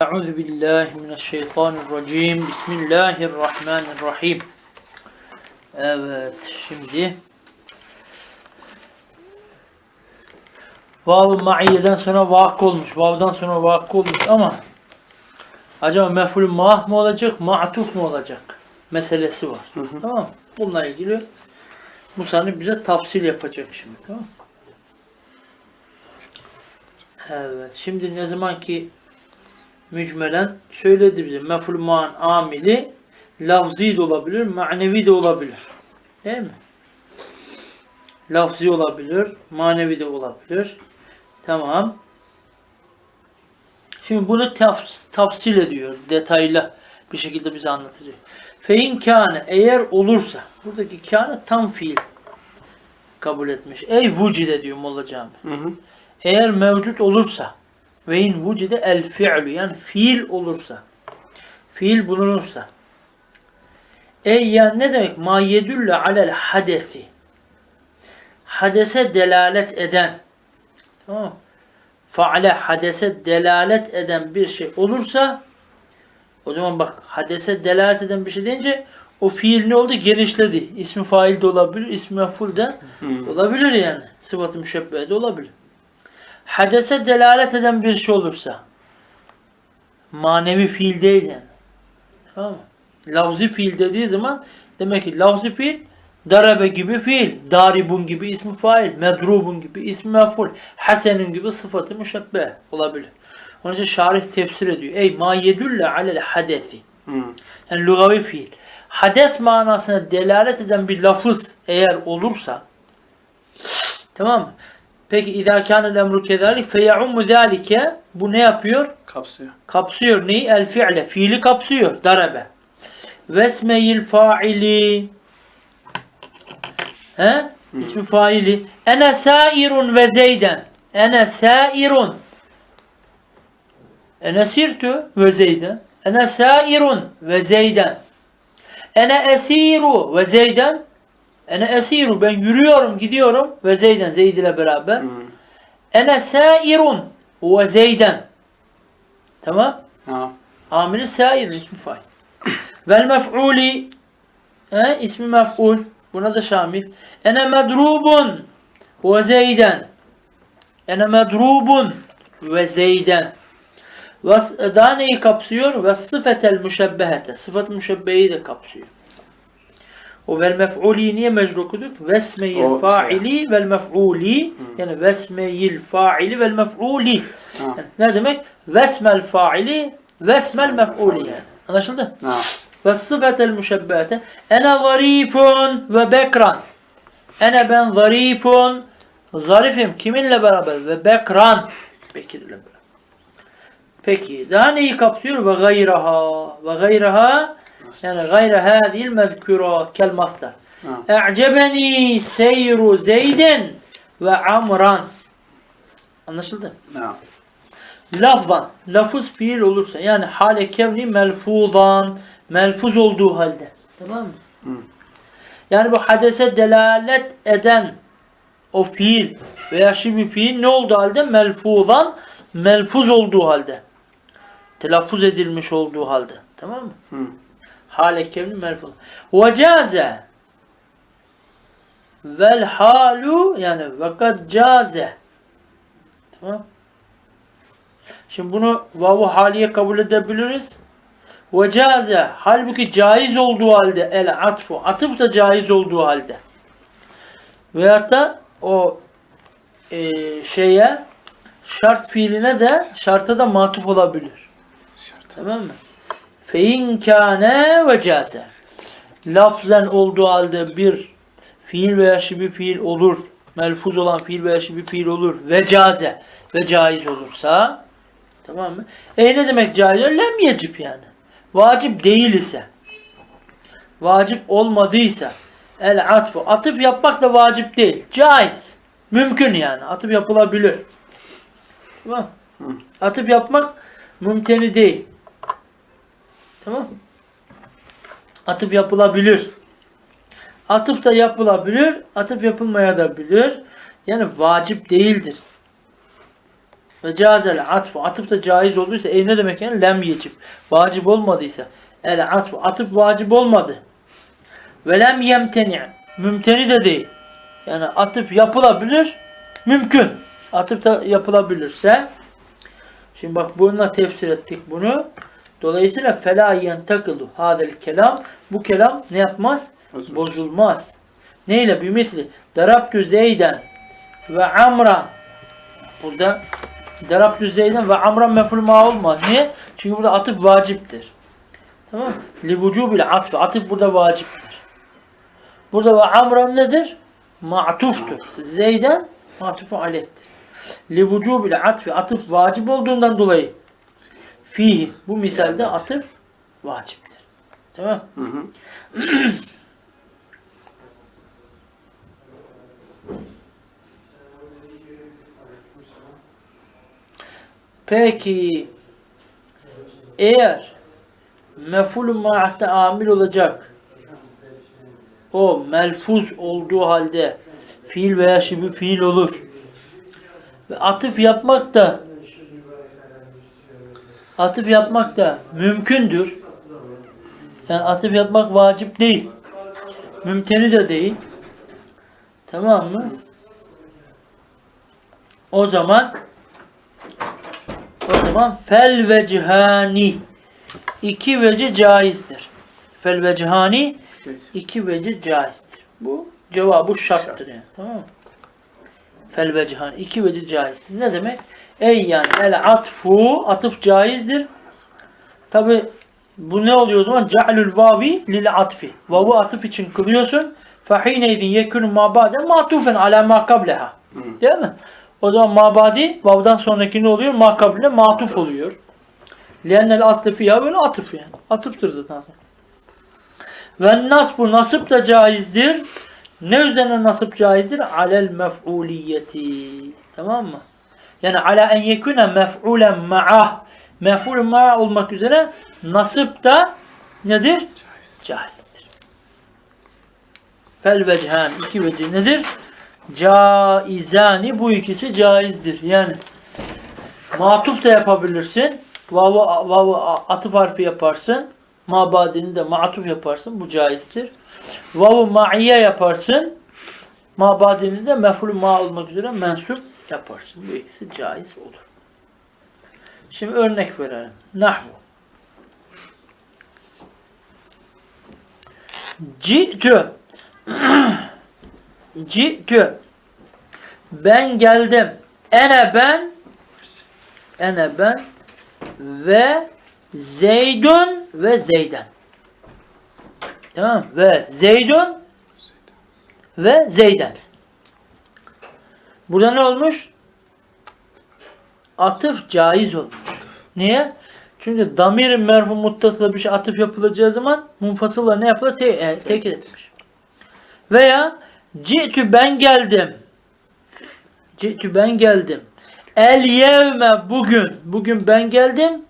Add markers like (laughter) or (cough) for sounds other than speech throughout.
Euzu billahi mineşşeytanirracim. Bismillahirrahmanirrahim. Evet, şimdi Vav-ı maiyeden sonra vakı olmuş. Vav'dan sonra vakı olmuş ama acaba mef'ul mah mı olacak, ma'tuf mu olacak meselesi var. Tamam mı? Bununla ilgili Musa'nın bize tafsil yapacak şimdi. Tamam? Evet. Şimdi ne zaman ki mücmelen söyledi bize. Mef'ul ma'an amili lafzi de olabilir, manevi de olabilir. Değil mi? Lafzi olabilir, manevi de olabilir. Tamam. Şimdi bunu taf- tafsil ediyor. Detaylı bir şekilde bize anlatacak. Fein kâne eğer olursa buradaki kâne tam fiil kabul etmiş. Ey vücide diyor Molla Cami. Hı hı. Eğer mevcut olursa ve in vücide el fi'lu yani fiil olursa fiil bulunursa ey yani ne demek ma yedülle alel hadesi hadese delalet eden tamam mı? faale hadese delalet eden bir şey olursa o zaman bak hadese delalet eden bir şey deyince o fiil ne oldu? Genişledi. İsmi fail de olabilir, ismi mef'ul de olabilir yani. Sıfat-ı müşebbehe de olabilir. Hadese delalet eden bir şey olursa manevi fiil değil yani. Tamam mı? Lafzi fiil dediği zaman demek ki lafzi fiil darabe gibi fiil, daribun gibi ismi fail, medrubun gibi ismi mef'ul, hasenun gibi sıfatı müşebbeh olabilir. Onun için şarih tefsir ediyor. Ey ma yedülle alel hadesi. Hı. Yani lugavi fiil. Hades manasına delalet eden bir lafız eğer olursa tamam mı? Peki idâ kânel emru kezâlik fe ya'ummu zâlike bu ne yapıyor? Kapsıyor. Kapsıyor neyi? El fi'le. Fiili kapsıyor. Darabe. Vesmeyil faili. He? İsmi faili. Ene sairun ve zeyden. Ene sairun. Ene sirtu ve zeyden. Ene sairun ve zeyden. Ene esiru ve zeyden. Ene esiru ben yürüyorum gidiyorum ve zeyden Zeyd ile beraber. Hı. Ene sairun ve zeyden. Tamam? Ha. Amili sair ismi fail. Vel mef'uli he, ismi mef'ul. Buna da şamil. Ene medrubun ve zeyden. Ene medrubun ve zeyden. Ve daha neyi kapsıyor? Ve sıfetel müşebbehete. Sıfat müşebbeyi de kapsıyor. والمفعولين مجرو كذوك واسمي الفاعل والمفعول. نعم. يعني الفاعلي، الفاعل والمفعول. نادمك واسم الفاعلي واسم المفعولي يعني أنا شلت؟ نعم. والصفة المشبهة أنا ظريف وبكرا أنا بن ظريف ظريفهم كيمينله برابر وبكرا بكيدله برابر. peki daha neyi kapsıyor ve yani gayre hadil mezkurat kel masdar. Ha. E'cebeni seyru zeyden ve amran. Anlaşıldı? Ha. Lafzan, lafız fiil olursa yani hale kevni melfuzan, melfuz olduğu halde. Tamam mı? Hı. Yani bu hadese delalet eden o fiil veya şimdi fiil ne olduğu halde? Melfuzan, melfuz olduğu halde. Telaffuz edilmiş olduğu halde. Tamam mı? Hı. Hale kevni melfuz. Ve caze vel halu yani vakat caze. Tamam. Şimdi bunu vavu haliye kabul edebiliriz. Ve caze halbuki caiz olduğu halde el atfu atıf da caiz olduğu halde. Veyahut da o e, şeye şart fiiline de şarta da matuf olabilir. Şart. Tamam mı? Fein kâne ve caze. Lafzen olduğu halde bir fiil veya şibi fiil olur. Melfuz olan fiil veya şibi fiil olur. Ve caze. Ve caiz olursa tamam mı? E ne demek caiz? Lem yecip yani. Vacip değil ise vacip olmadıysa el atfu atıf yapmak da vacip değil. Caiz. Mümkün yani. Atıf yapılabilir. Tamam. Atıf yapmak mümteni değil. Tamam. Atıf yapılabilir. Atıf da yapılabilir, atıf yapılmaya da bilir. Yani vacip değildir. Ve cazel atfu. Atıf da caiz olduysa e ne demek yani? Lem yecib. Vacip olmadıysa. El atfu. Atıf vacip olmadı. Ve lem yemteni. Mümteni de değil. Yani atıf yapılabilir. Mümkün. Atıf da yapılabilirse. Şimdi bak bununla tefsir ettik bunu. Dolayısıyla fela yentakılu hadel kelam. Bu kelam ne yapmaz? Bozulmaz. Bozulmaz. Neyle? Bir misli. Darabtu Zeyden ve Amran. Burada Darabtu Zeyden ve Amran meful ma olmaz. Niye? Çünkü burada atıf vaciptir. Tamam mı? Li vücubil atf. Atıf burada vaciptir. Burada ve Amran nedir? Ma'tuftur. Zeyden ma'tufu aleyhtir. Li vücubil atfi. Atıf vacip olduğundan dolayı fihi. Bu misalde atıf vaciptir. Tamam Hı hı. (clears throat) Peki eğer meful ma'te amil olacak o melfuz olduğu halde fiil veya şibi fiil olur. Ve atıf yapmak da atıf yapmak da mümkündür. Yani atıf yapmak vacip değil. Mümteni de değil. Tamam mı? O zaman o zaman fel vecihani iki veci caizdir. Fel vecihani Evet. iki veci caizdir. Bu cevabı şarttır yani. Tamam mı? Fel vecihani iki veci caizdir. Ne demek? Ey yani el atfu atıf caizdir. Tabi bu ne oluyor o zaman? Ce'lül vavi lil atfi. Vavu atıf için kılıyorsun. Fehineydin yekûnü mabade matufen ala ma kableha. Hı. Değil mi? O zaman mabadi vavdan sonraki ne oluyor? Makabile matuf oluyor. Liennel aslı fiyâ böyle atıf yani. Atıftır zaten. Ve nasbu nasip da caizdir. Ne üzerine nasip caizdir? Alel mef'uliyeti. Tamam mı? Yani ala en yekune mef'ulen ma'ah. Mef'ul ma'a olmak üzere nasip da nedir? Caiz. Caizdir. Fel vecihan iki veci nedir? Caizani bu ikisi caizdir. Yani matuf da yapabilirsin. Vavu, vavu atıf harfi yaparsın. Mabadini de matuf yaparsın. Bu caizdir. Vavu ma'iye yaparsın. Mabadini de mef'ul ma olmak üzere mensup yaparsın. Bu ikisi caiz olur. Şimdi örnek verelim. Nahvu. Ci'tü. (clears throat) Ci'tü. Ben geldim. Ene ben. Ene ben. Ve Zeydun ve Zeyden. Tamam. Ve Zeydun ve Zeyden. Burada ne olmuş? Atıf caiz olmuş. Niye? Çünkü damir merfu muttasıla bir şey atıf yapılacağı zaman munfasılla ne yapılır? Te e, tekit etmiş. Veya ci'tü ben geldim. Ci'tü ben geldim. El yevme bugün. Bugün ben geldim.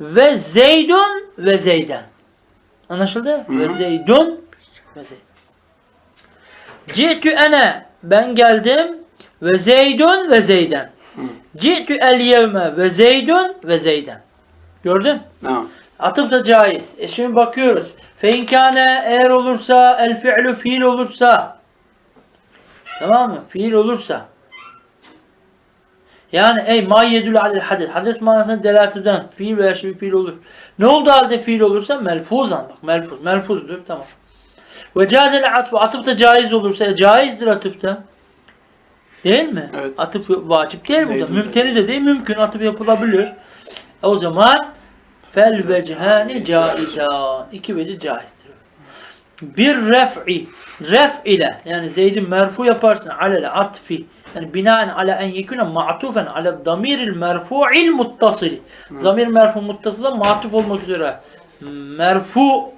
Ve Zeydun ve Zeyden. Anlaşıldı? Hı hı. Ve Zeydun ve Zeyden. Ci'tü ene ben geldim ve Zeydun ve Zeyden. Ci'tü el yevme ve Zeydun ve Zeyden. Gördün? Tamam. Atıf da caiz. E şimdi bakıyoruz. Fe inkâne eğer olursa el fi'lu fiil olursa tamam mı? Fiil olursa yani ey ma yedül alel hadis. Hadis manasına delalet eden fiil veya şibi fiil olur. Ne oldu halde fiil olursa? Melfuzan bak. Melfuz. Melfuzdur. Tamam. Ve cazel atfu. Atıf da caiz olursa e, caizdir atıf da. Değil mi? Evet. Atıf vacip değil burada. Mümteni de değil. Mümkün atıf yapılabilir. E, o zaman fel vechani caizan. İki veci caizdir. Bir ref'i. Ref ile yani Zeyd'in merfu yaparsın alel atfi. Yani binaen ala en yekune ma'tufen ala damiril merfu'il muttasili. Zamir merfu muttasıla matuf olmak üzere merfu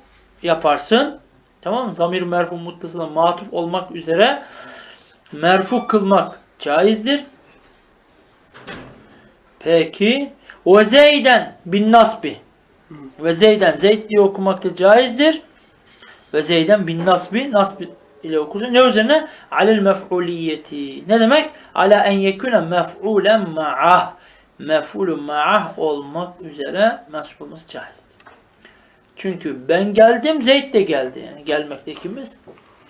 yaparsın. Tamam mı? Zamir merfu muttasıla matuf olmak üzere merfu kılmak caizdir. Peki ve Zeyden bin nasbi. Ve Zeyden Zeyd diye okumak da caizdir. Ve Zeyden bin nasbi nasbi ile okursun. Ne üzerine? Alel mef'uliyeti. Ne demek? Ala en yekune mef'ulen ma'ah. mef'ulü ma'ah olmak üzere mensup olması caizdir. Çünkü ben geldim, Zeyd de geldi. Yani gelmekte ikimiz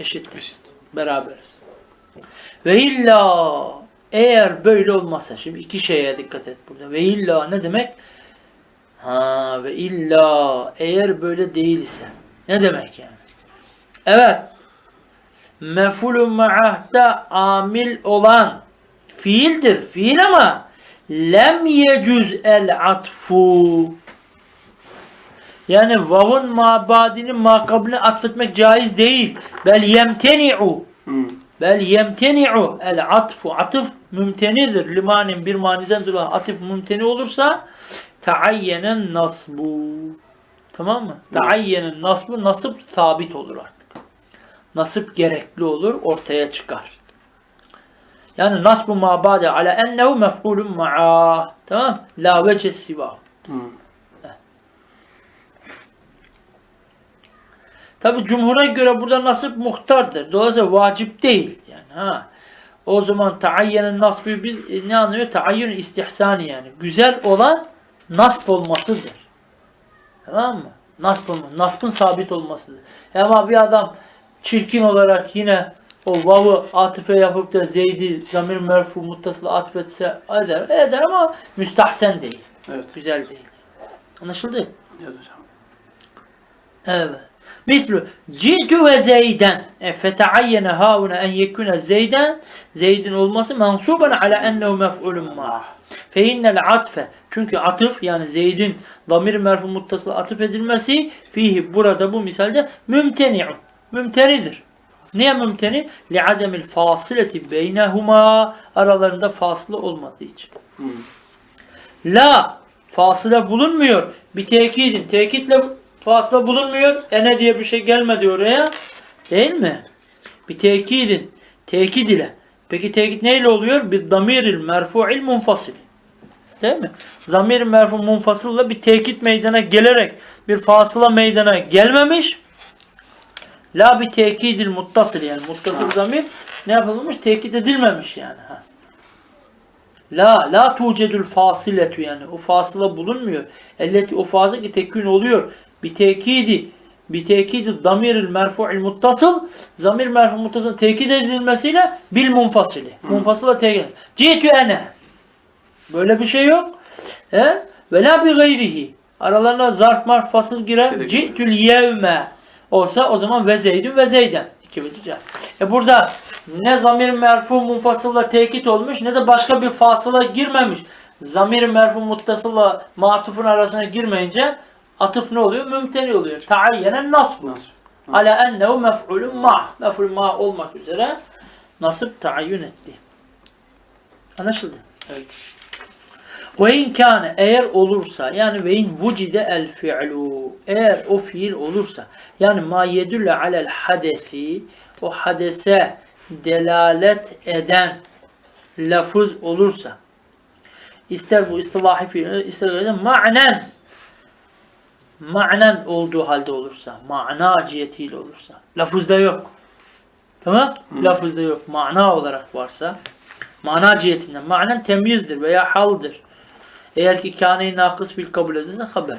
eşittir. Eşit. Beraberiz. Ve illa eğer böyle olmazsa şimdi iki şeye dikkat et burada. Ve illa ne demek? Ha ve illa eğer böyle değilse ne demek yani? Evet. Mef'ulü ma'ahta amil olan fiildir. Fiil ama lem yecüz el atfu yani vavun mabadini makabline atfetmek caiz değil. Bel yemteni'u Hı. Bel yemteni'u el atfu atıf mümtenidir. Limanin bir maniden dolayı atıf mümteni olursa taayyenen nasbu. Tamam mı? Taayyenen nasbu nasip sabit olur artık. Nasip gerekli olur, ortaya çıkar. Yani nasbu ma ba'de ala ennehu mef'ulun ma'a. Tamam? La vece siva. Hı. Tabi cumhura göre burada nasip muhtardır. Dolayısıyla vacip değil. Yani ha. O zaman taayyenin nasbı biz e, ne anlıyor? Taayyün istihsani yani. Güzel olan nasp olmasıdır. Tamam mı? Nasp olması. Nasbın sabit olmasıdır. Ama bir adam çirkin olarak yine o vav'ı atife yapıp da Zeyd'i zamir merfu muttasıl atif etse eder. Eder ama müstahsen değil. Evet. Güzel değil. Anlaşıldı? Evet hocam. Evet. Mislu ci'tu ve zeyden e, feteayyene hauna en yekune zeyden zeydin olması mansuben ala ennehu mef'ulun ma. Fe innel atfe çünkü atıf yani zeydin damir merfu muttasıl atıf edilmesi fihi burada bu misalde mümteni'un. Mümtenidir. Niye mümteni? Li ademil fasileti beynehuma aralarında fasıla olmadığı için. Hı. La fasıla bulunmuyor. Bir tekidin. Tekitle fasıla bulunmuyor. Ene diye bir şey gelmedi oraya. Değil mi? Bir tekidin. Tekid ile. Peki tekit neyle oluyor? Bir damiril merfu'il munfasil. Değil mi? Zamir merfu munfasılla bir tekit meydana gelerek bir fasıla meydana gelmemiş. La bir tekidil muttasıl yani muttasıl zamir ne yapılmış? Tekit edilmemiş yani. Ha. La la tucedül fasiletu yani o fasıla bulunmuyor. Elleti o fasıl ki tekün oluyor. Bir tekidi tekidi damiril merfu'il muttasıl zamir merfu muttasıl tekit edilmesiyle bil munfasili. Munfasıla tekit. Cihetü ene. Böyle bir şey yok. He? Ve la bi gayrihi. Aralarına zarf marf fasıl girer. Yok. Ci'tül yevme olsa o zaman ve zeydün ve zeyden. İki bitecek. E burada ne zamir merfu munfasılla tekit olmuş ne de başka bir fasıla girmemiş. Zamir merfu muttasılla matufun arasına girmeyince atıf ne oluyor? Mümteni oluyor. Taayyenen nasbu. Ala ennehu mef'ulun ma. Mef'ul ma olmak üzere nasip taayyün etti. Anlaşıldı? Evet. Ve in kâne eğer olursa yani ve in vucide el fi'lu eğer o fiil olursa yani ma yedülle alel hadesi o hadese delalet eden lafız olursa ister bu istilahi fiil ister ma'nen ma'nen olduğu halde olursa mana cihetiyle olursa. Lafızda yok. Tamam? Lafızda yok. Mana olarak varsa mana cihetinden manen temyizdir veya haldır. Eğer ki kâne-i nakıs bil kabul edilirse haber.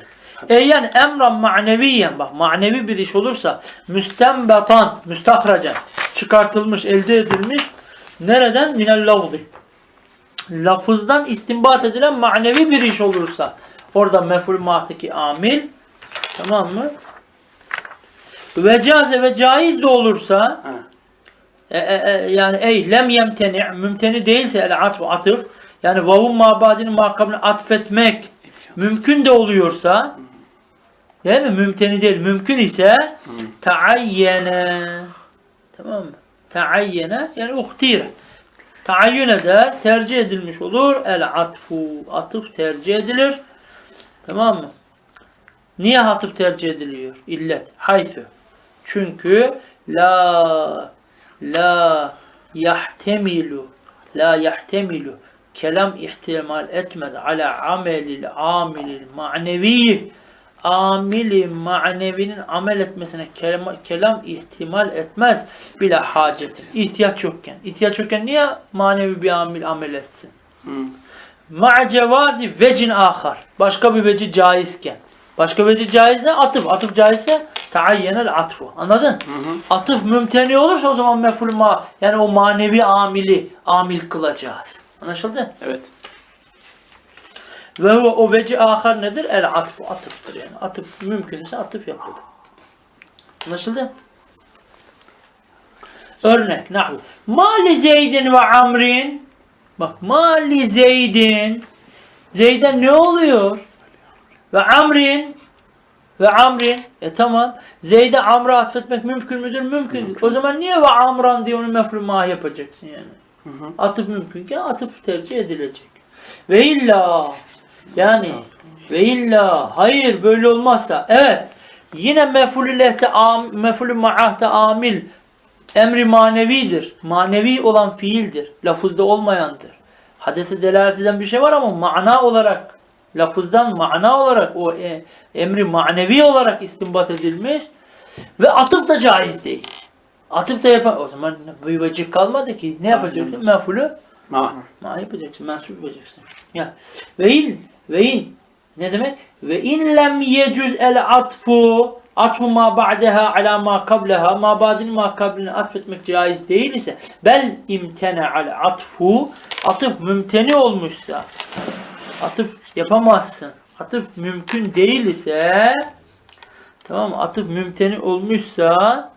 E yani emran maneviyen. Bak manevi bir iş olursa müstembatan, müstahracan çıkartılmış, elde edilmiş nereden? Minel lafzi. Lafızdan istinbat edilen manevi bir iş olursa orada mef'ul mahtaki amil tamam mı? Ve caze ve caiz de olursa e, e, e, yani ey lem yemteni mümteni değilse el atf atıf yani vavun mabadinin makabını atfetmek mümkün de oluyorsa değil mi? Mümteni değil. Mümkün ise taayyene tamam mı? Taayyene yani uhtire. Taayyün eder, tercih edilmiş olur. El atfu, atıf tercih edilir. Tamam mı? Niye atıf tercih ediliyor? İllet. Haythu. Çünkü la la yahtemilu la yahtemilu kelam ihtimal etmez ala amelil amilil manevi amili manevinin amel etmesine kelam, kelam ihtimal etmez bile hacetin. ihtiyaç yokken. ihtiyaç yokken niye manevi bir amil amel etsin? Hı. ma'a cevazi vecin ahar. Başka bir veci caizken. Başka veci caiz ne? Atıf. Atıf caizse taayyenel atfu. Anladın? Atıf mümteni olursa o zaman mef'ul ma yani o manevi amili amil kılacağız. Anlaşıldı? Evet. Ve o, o veci ahar nedir? El atfu. Atıftır yani. Atıf mümkünse atıf yapılır. Anlaşıldı? Örnek. Nahvu. Mali Zeydin ve Amrin. Bak. Mali Zeydin. Zeyd'e ne oluyor? Ve Amrin. Ve Amrin. E tamam. Zeyd'e Amr'a atfetmek mümkün müdür? Mümkün. O zaman niye ve Amran diye onu mef'ul mah yapacaksın yani? Hı hı. Atıf mümkünken atıf tercih edilecek. Ve illa yani ve illa hayır böyle olmazsa evet yine mef'ulü lehte am, mef'ulü ma'ahte amil emri manevidir. Manevi olan fiildir. Lafızda olmayandır. Hadese delalet eden bir şey var ama mana olarak lafızdan mana olarak o e, emri manevi olarak istinbat edilmiş ve atıf da caiz değil. Atıf da yapan o zaman bir vecih kalmadı ki. Ne yapacaksın? Mef'ulü Ma. Ma yapacaksın, mensup yapacaksın. Ya ve in ve in ne demek? Ve in lem yecüz el atfu atfu ma ba'daha ala ma kableha ma ba'dini ma kablini atfetmek caiz değil ise bel imtene al atfu atıf mümteni olmuşsa atıf yapamazsın. Atıf mümkün değil ise tamam? Atıf mümteni olmuşsa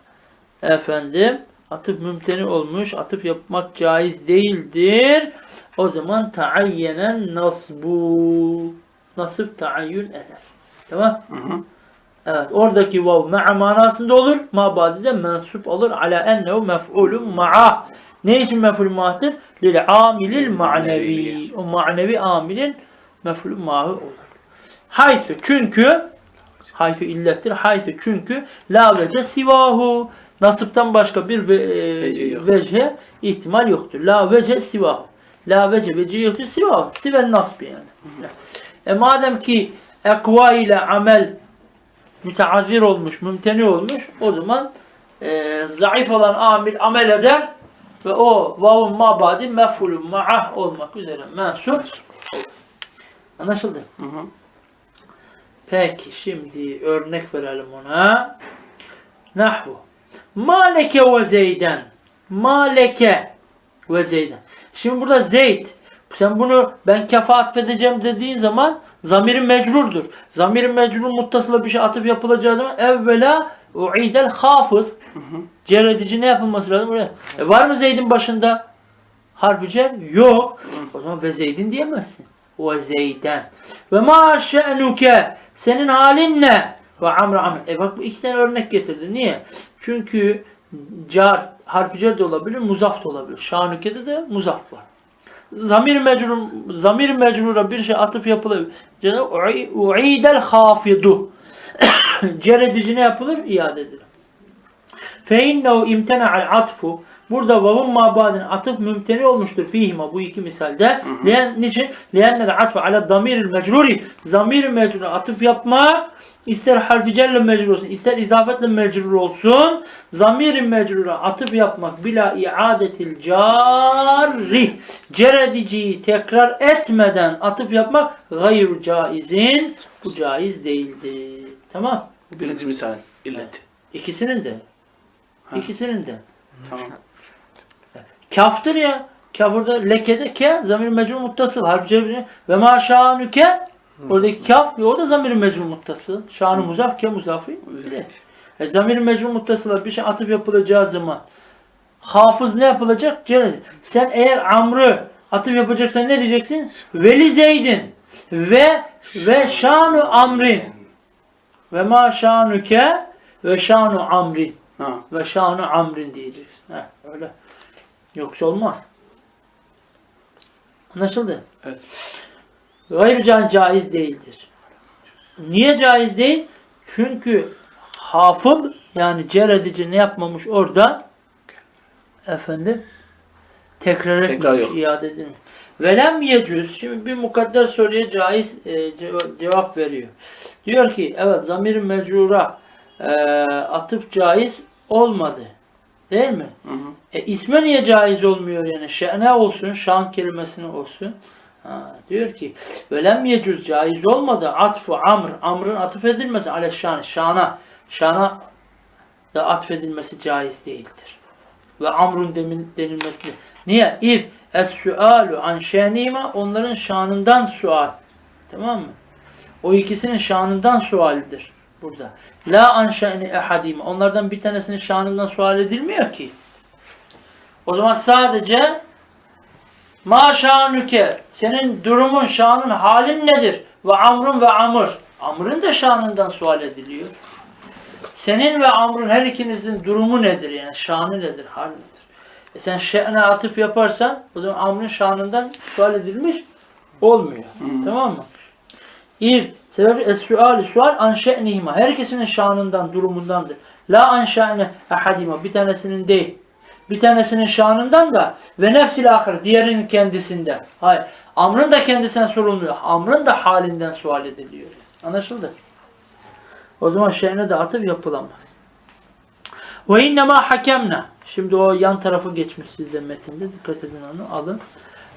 efendim atıf mümteni olmuş, atıf yapmak caiz değildir. O zaman taayyenen nasbu. Nasip taayyün eder. Tamam? Hı hı. Evet. Oradaki vav ma'a manasında olur. Ma badide mensup olur. Ala ennehu mef'ulun ma'a. Ne için mef'ul ma'dır? Lil amilil manevi. O manevi amilin mef'ul ma'ı olur. Haythu çünkü haythu illettir. Haythu çünkü la vece sivahu. Nasıptan başka bir ve, e, Vece ihtimal yoktur. La vece sivahu. La vece vece yoktur. Sivahu. Siven nasb yani. E madem ki ekva ile amel müteazir olmuş, mümteni olmuş o zaman e, zayıf olan amil amel eder ve o vavun mabadi mef'ulun ma'ah olmak üzere mensup olur. Anlaşıldı? Hı hı. Peki şimdi örnek verelim ona. Nahvu. Maleke ve Zeyden. Maleke ve Zeyden. Şimdi burada Zeyd. Sen bunu ben kefa atfedeceğim dediğin zaman zamiri mecrurdur. Zamiri mecrur muttasıla bir şey atıp yapılacağı zaman evvela uidel hafız. Cer edici ne yapılması lazım? Buraya. E var mı Zeyd'in başında harfi cer? Yok. O zaman ve Zeyd'in diyemezsin ve Zeyden. Ve ma şe'nuke senin halin ne? Ve Amr Amr. E bak bu iki tane örnek getirdi. Niye? Çünkü car, harfi cer de olabilir, muzaf da olabilir. Şanuke'de de muzaf var. Zamir mecrur, zamir mecrura bir şey atıp yapılır. U'idel hafidu. (coughs) Cer edici ne yapılır? İade edilir. Fe innehu imtena'al atfu. Burada vavun mabadin atıf mümteni olmuştur fihima bu iki misalde. Leyen, niçin? Leyenler atfa ala damiril mecruri. Zamir mecruri atıf yapma ister harfi celle mecrur olsun, ister izafetle mecrur olsun, zamiri mecrura atıp yapmak bila iadetil carri, cerediciyi tekrar etmeden atıp yapmak gayr caizin, bu caiz değildi. Tamam. Bu birinci misal, illet. İkisinin de. Ha. İkisinin de. Tamam. Kaftır ya. Kafırda lekede ke zamir mecrur muttasıl harf cebri ve ma şanuke oradaki kaf ve orada zamir mecrur muttasıl. Şanu muzaf ke muzafi. ile. E, zamir mecrur muttasıla bir şey atıp yapılacağı zaman hafız ne yapılacak? Sen eğer amrı atıp yapacaksan ne diyeceksin? Veli Zeydin ve ve şanu amrin ve ma şanuke ve şanu amrin Ha. ve şanu amrin diyeceksin. Heh, öyle. Yoksa olmaz. Anlaşıldı? Evet. Gayrı can caiz değildir. Niye caiz değil? Çünkü hafıl yani cer edici ne yapmamış orada? Efendim? Tekrar Tekrar etmemiş, yok. iade edilmiş. Velem yecüz. Şimdi bir mukadder soruya caiz e, ceva- cevap veriyor. Diyor ki evet zamir mecrura e, atıf caiz olmadı. Değil mi? Hı hı. E isme niye caiz olmuyor yani? Şe'ne olsun, şan kelimesine olsun. Ha, diyor ki velem yecüz caiz olmadı atfu amr. Amrın atıf edilmesi ale şan. Şana. Şana da atfedilmesi caiz değildir. Ve amrun demin, denilmesi de. Niye? İz es-sualu an şenima onların şanından sual. Tamam mı? O ikisinin şanından sualdir burada. La an şe'ni ehadima. Onlardan bir tanesinin şanından sual edilmiyor ki. O zaman sadece ma şanüke senin durumun, şanın, halin nedir? Ve amrun ve amr. Amrın da şanından sual ediliyor. Senin ve amrun her ikinizin durumu nedir? Yani şanı nedir, hal nedir? E sen şe'ne atıf yaparsan o zaman amrın şanından sual edilmiş olmuyor. Tamam mı? İr sebebi es-suali sual an şe'nihima. Herkesinin şanından, durumundandır. La an şe'ne ahadima. Bir tanesinin değil. Bir tanesinin şanından da ve nefsil ahir diğerinin kendisinden. Hayır. Amrın da kendisine sorulmuyor. Amrın da halinden sual ediliyor. Anlaşıldı? O zaman şeyine de atıf yapılamaz. Ve innema hakemna. Şimdi o yan tarafı geçmiş sizde metinde. Dikkat edin onu alın.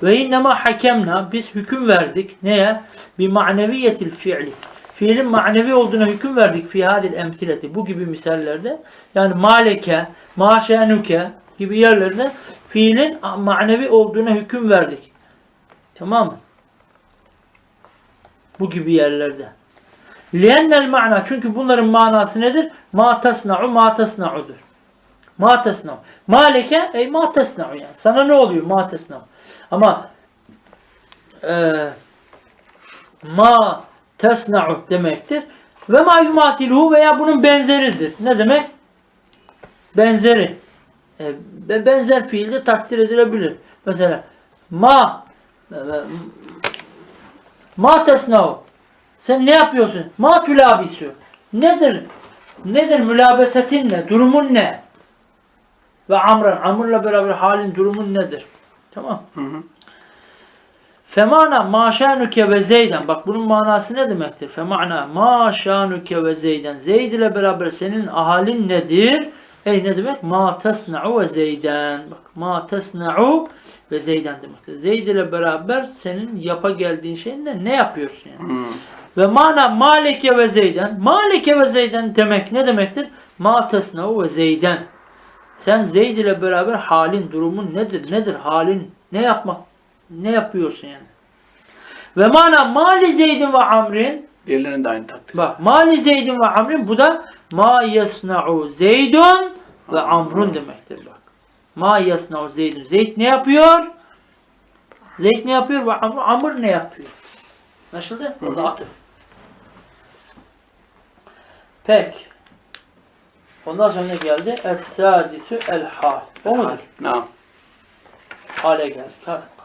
Ve innema hakemna. Biz hüküm verdik. Neye? Bir maneviyetil fiili. Fiilin manevi olduğuna hüküm verdik fi hadil emsileti. Bu gibi misallerde. Yani maleke, maşenuke gibi yerlerde fiilin manevi olduğuna hüküm verdik. Tamam mı? Bu gibi yerlerde. Liennel ma'na çünkü bunların manası nedir? Ma tesna'u ma tesna'udur. Ma tesna'u. Malike ey ma tesna'u yani. Sana ne oluyor ma tesna'u? Ama e, ma tesna'u demektir. Ve ma yumatiluhu veya bunun benzeridir. Ne demek? Benzeri. E, be- benzer fiilde takdir edilebilir. Mesela ma e, ma tesna'u sen ne yapıyorsun? Ma tülabisü. Nedir? Nedir mülabesetin ne? Durumun ne? Ve amran. Amrla beraber halin durumun nedir? Tamam. Hı hı. Femana ma şanuke ve zeyden. Bak bunun manası ne demektir? Femana ma şanuke ve zeyden. Zeyd ile beraber senin ahalin nedir? Ey ne demek? Ma tesna'u ve zeyden. Bak ma tesna'u ve zeyden demektir. Zeyd ile beraber senin yapa geldiğin şey ne? Ne yapıyorsun yani? Ve mana malike ve zeyden. Malike ve zeyden demek ne demektir? Ma tesna'u ve zeyden. Sen Zeyd ile beraber halin, durumun nedir? Nedir halin? Ne yapmak? Ne yapıyorsun yani? Ve mana mali Zeydin ve Amrin Diğerlerinin de aynı takdir. bak mali Zeydin ve Amrin bu da ma yasna'u Zeydun ve Amrun demektir bak. Ma yasna'u Zeydun. Zeyd ne yapıyor? Zeyd ne yapıyor ve Amr, Amr ne yapıyor? Anlaşıldı? Burada atıf. Pek. Ondan sonra ne geldi? Es-sadisu el-hal. O mudur? Naam. Hale geldi. Tabii.